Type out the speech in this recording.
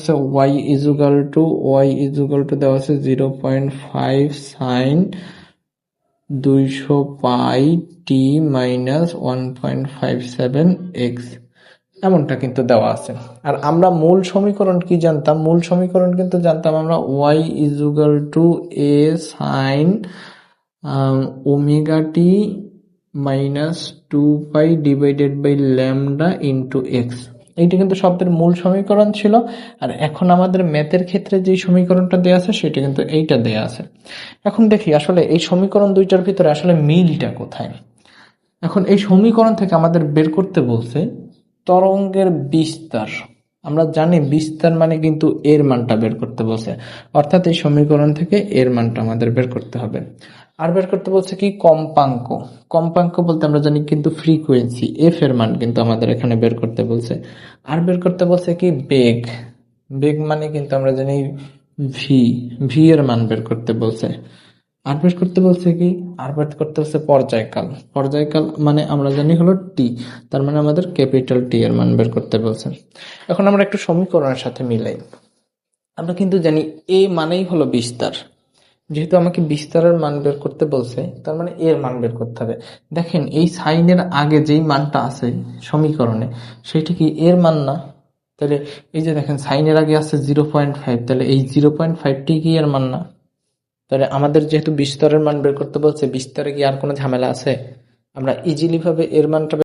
আছে y equal to y equal to দেওয়া আছে জিরো পয়েন্ট ফাইভ সাইন দুইশো pi t minus one point five seven x এমনটা কিন্তু দেওয়া আছে। আর আমরা মূল সমীকরণ কি জানতাম? মূল সমীকরণ কিন্তু জানতাম আমরা y equal to a sine omega t minus two pi divided by lambda into x এইটা কিন্তু শব্দের মূল সমীকরণ ছিল। আর এখন আমাদের ম্যাথের ক্ষেত্রে যে সমীকরণটা দেওয়া আছে, সেটা কিন্তু এইটা দেয়া আছে। এখন দেখি, আসলে এই সমীকরণ দুইটার ভিতরে আসলে মিলটা কোথায়? এখন এই সমীকরণ থেকে আমাদের বের করতে বলছে, তরঙ্গের বিস্তার। আমরা জানি বিস্তার মানে কিন্তু এর মানটা বের করতে বলছে। অর্থাৎ এই সমীকরণ থেকে এর মানটা আমাদের বের করতে হবে। আর বের করতে বলছে কি? কম্পাঙ্ক। কম্পাঙ্ক বলতে আমরা জানি কিন্তু ফ্রিকোয়েন্সি এফ এর মান কিন্তু আমাদের এখানে বের করতে বলছে। আর বের করতে বলছে কি? বেগ। বেগ মানে কিন্তু আমরা জানি ভি ভি এর মান বের করতে বলছে। আর করতে বলছে কি? আর বের করতে বলছে পর্যায়কাল। পর্যায়কাল মানে আমরা জানি হলো টি তার মানে আমাদের ক্যাপিটাল টি এর মান বের করতে বলছে। এখন আমরা একটু সমীকরণের সাথে মিলাই। আমরা কিন্তু জানি এ মানেই হলো বিস্তার। যেহেতু আমাকে বিস্তারের মান বের করতে বলছে, তার মানে এর মান বের করতে হবে। দেখেন, এই সাইনের আগে যেই মানটা আছে সমীকরণে সেটা কি এর মান না? তাহলে এই যে দেখেন সাইনের আগে আছে জিরো পয়েন্ট ফাইভ তাহলে এই জিরো পয়েন্ট ফাইভটি কি এর মান না? তাহলে আমাদের যেহেতু বিস্তরের মান বের করতে বলছে বিস্তারে কি আর কোনো ঝামেলা আছে? আমরা ইজিলিভাবে এর মানটা